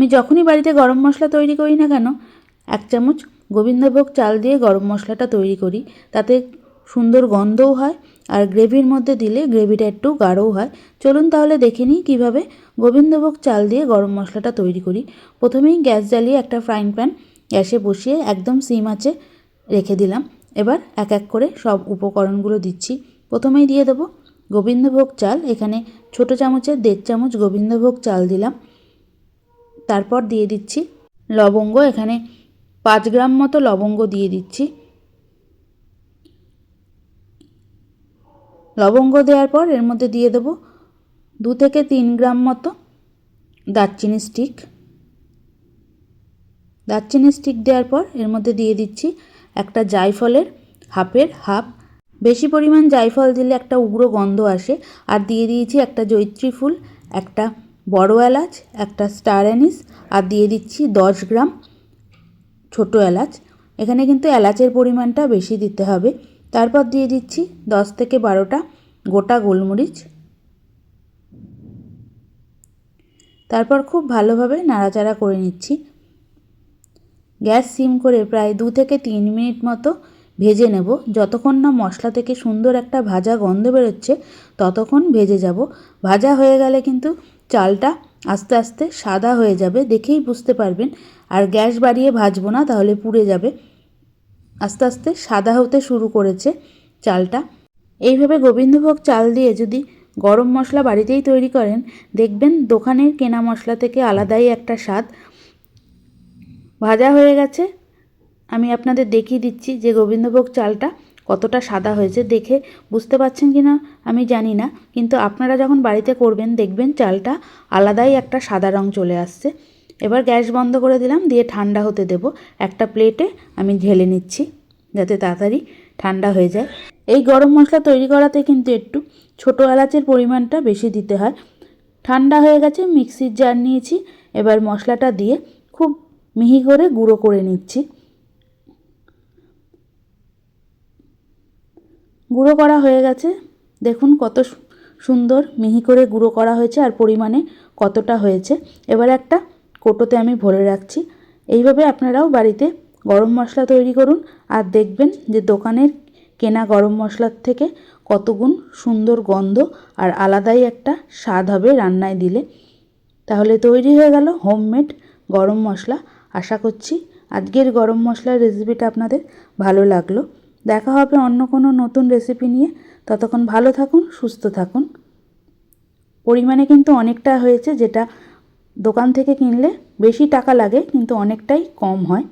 আমি যখনই বাড়িতে গরম মশলা তৈরি করি না কেন, এক চামচ গোবিন্দভোগ চাল দিয়ে গরম মশলাটা তৈরি করি। তাতে সুন্দর গন্ধও হয় আর গ্রেভির মধ্যে দিলে গ্রেভিটা একটু গাঢ়ও হয়। চলুন তাহলে দেখে নিই কীভাবে গোবিন্দভোগ চাল দিয়ে গরম মশলাটা তৈরি করি। প্রথমেই গ্যাস জ্বালিয়ে একটা ফ্রাইং প্যান গ্যাসে বসিয়ে একদম সিম আছে রেখে দিলাম। এবার এক এক করে সব উপকরণগুলো দিচ্ছি। প্রথমেই দিয়ে দেবো গোবিন্দভোগ চাল। এখানে ছোট চামচের দেড় চামচ গোবিন্দভোগ চাল দিলাম। তারপর দিয়ে দিচ্ছি লবঙ্গ, এখানে পাঁচ গ্রাম মতো লবঙ্গ দিয়ে দিচ্ছি। লবঙ্গ দেওয়ার পর এর মধ্যে দিয়ে দেবো দু থেকে তিন গ্রাম মতো দারচিনি স্টিক। দারচিনি স্টিক দেওয়ার পর এর মধ্যে দিয়ে দিচ্ছি একটা জায়ফলের হাফের হাফ। বেশি পরিমাণ জায়ফল দিলে একটা উগ্র গন্ধ আসে। আর দিয়ে দিয়েছি একটা জৈত্রী ফুল, একটা বড় এলাচ, একটা স্টার অ্যানিস, আর দিয়ে দিচ্ছি দশ গ্রাম ছোট এলাচ। এখানে কিন্তু এলাচের পরিমাণটা বেশি দিতে হবে। তারপর দিয়ে দিচ্ছি দশ থেকে বারোটা গোটা গোলমরিচ। তারপর খুব ভালোভাবে নাড়াচাড়া করে নিচ্ছি। গ্যাস সিম করে প্রায় দু থেকে তিন মিনিট মতো ভেজে নেব। যতক্ষণ না মশলা থেকে সুন্দর একটা ভাজা গন্ধ বেরোচ্ছে, ততক্ষণ ভেজে যাব। ভাজা হয়ে গেলে কিন্তু চালটা আস্তে আস্তে সাদা হয়ে যাবে, দেখেই বুঝতে পারবেন। আর গ্যাস বাড়িয়ে ভাজবো না, তাহলে পুড়ে যাবে। আস্তে আস্তে সাদা হতে শুরু করেছে চালটা। এইভাবে গোবিন্দভোগ চাল দিয়ে যদি গরম মশলা বাড়িতেই তৈরি করেন, দেখবেন দোকানের কেনা মশলা থেকে আলাদাই একটা স্বাদ। ভাজা হয়ে গেছে। আমি আপনাদের দেখিয়ে দিচ্ছি যে গোবিন্দভোগ চালটা কতটা সাদা হয়েছে দেখে বুঝতে পারছেন কি না আমি জানি না। কিন্তু আপনারা যখন বাড়িতে করবেন, দেখবেন চালটা আলাদাই একটা সাদা রং চলে আসছে। এবার গ্যাস বন্ধ করে দিলাম, দিয়ে ঠান্ডা হতে দেব। একটা প্লেটে আমি ঢেলে নিচ্ছি, যাতে তাড়াতাড়ি ঠান্ডা হয়ে যায়। এই গরম মশলা তৈরি করাতে কিন্তু একটু ছোটো এলাচের পরিমাণটা বেশি দিতে হয়। ঠান্ডা হয়ে গেছে, মিক্সির জার নিয়েছি। এবার মশলাটা দিয়ে খুব মিহি করে গুঁড়ো করে নিচ্ছি। গুঁড়ো করা হয়ে গেছে। দেখুন কত সুন্দর মিহি করে গুঁড়ো করা হয়েছে আর পরিমাণে কতটা হয়েছে। এবার একটা কোটোতে আমি ভরে রাখছি। এইভাবে আপনারাও বাড়িতে গরম মশলা তৈরি করুন আর দেখবেন যে দোকানের কেনা গরম মশলার থেকে কতগুণ সুন্দর গন্ধ আর আলাদাই একটা স্বাদ হবে রান্নায় দিলে। তাহলে তৈরি হয়ে গেল হোমমেড গরম মশলা। আশা করছি আজকের গরম মশলার রেসিপিটা আপনাদের ভালো লাগল। দেখা হবে অন্য কোনো নতুন রেসিপি নিয়ে। ততক্ষণ ভালো থাকুন, সুস্থ থাকুন। পরিমাণে কিন্তু অনেকটা হয়েছে যেটা দোকান থেকে কিনলে বেশি টাকা লাগে, কিন্তু অনেকটাই কম হয়।